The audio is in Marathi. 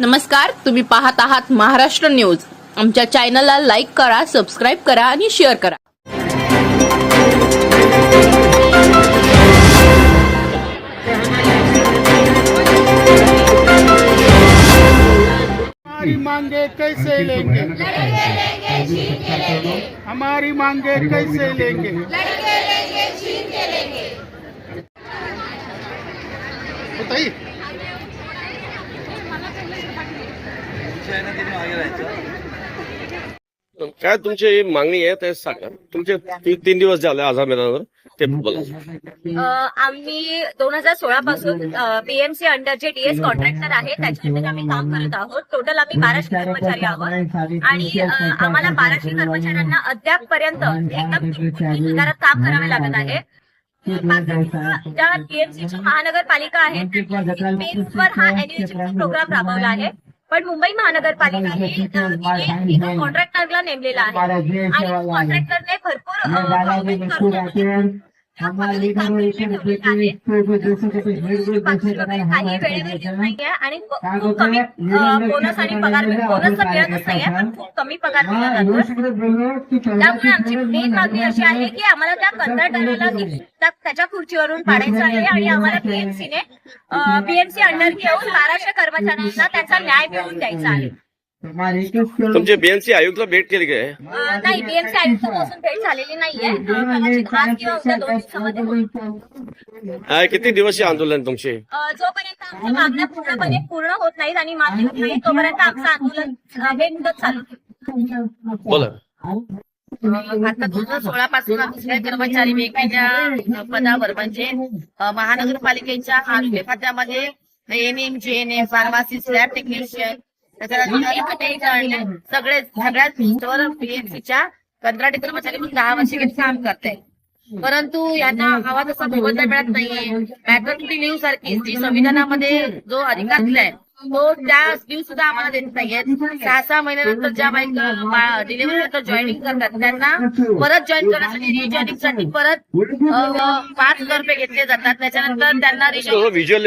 नमस्कार तुम्ही पाहत आहात महाराष्ट्र न्यूज. आमच्या चॅनलला लाईक करा सबस्क्राईब करा आणि शेअर करा. मांगे कैसे लेंगे? हमारी मांगे कैसे लेंगे। बताइए काय तुमची मागणी आहे ते सांगा. तुमचे तीन दिवस झाले आझाद मैदानावर. ते बोला अ, आम्ही दोन हजार सोळा पासून PMC under J DS contractor आहे त्याच्यामध्ये आम्ही काम करत आहोत. टोटल आम्ही बाराशे कर्मचारी आहोत. आणि आम्हाला बाराशे कर्मचाऱ्यांना अद्याप पर्यंत एकदम काम करावे लागत आहे. ज्या पीएमसीची महानगरपालिका आहे हा एन्युएशन प्रोग्राम राबवला आहे. पण मुंबई महानगरपालिकाने कॉन्ट्रॅक्टरला नेमलेला आहे. आणि कॉन्ट्रॅक्टरने भरपूर आणि खूप कमी अ, बोनस आणि पगार बोनस तर मिळतच नाहीये पण खूप कमी पगार मिळत जातो त्यामुळे आमची मेन मागणी अशी आहे की आम्हाला त्या कंत्राटदाराला त्याच्या खुर्चीवरून पाडायचं आहे आणि आम्हाला पीएमसीने पीएमसी अंडर घेऊन बाराशे कर्मचाऱ्यांना त्याचा न्याय मिळवून द्यायचा आहे. तुमचे बीएमसी आयुक्तला भेट केली काय अ, नाही बीएमसी आयुक्तापासून भेट झालेली नाहीये अ, कदाचित आज किंवा उद्या दोन दिवसामध्ये होईल. काय किती दिवस हे आंदोलन तुमचे अ, जोपर्यंत आमच्या मागण्या पूर्णपणे पूर्ण होत नाहीत आणि मागणी होत नाही तोपर्यंत आमचं आंदोलन अ, बेमुदत चालू ठेवू. बोला आता दोन हजार सोळा पासून सगळे कर्मचारी वेगवेगळ्या पदावर म्हणजे अ, महानगरपालिकेच्या आरोग्य खात्यामध्ये जेएनएम फार्मासिस्ट लॅब टेक्निशियन त्याच्यानंतर सगळे सगळ्यात पोस्टवर पीएमसीच्या कंत्राटी कर्मचारी म्हणून दहा वर्ष काम करते. परंतु यांना हवा तसा मोबदला मिळत नाहीये. मॅटर्निटी लिव्ह सारखी जी संविधानामध्ये जो अधिकार दिलाय तो त्या लिव्ह सुद्धा आम्हाला देत नाहीये. सहा सहा महिन्यानंतर ज्या बाईक डिलिव्हरी नंतर जॉईनिंग करतात त्यांना परत जॉईन करण्यासाठी रिजॉईनिंगसाठी परत पाच हजार रुपये घेतले जातात. त्याच्यानंतर त्यांना व्हिज्युअल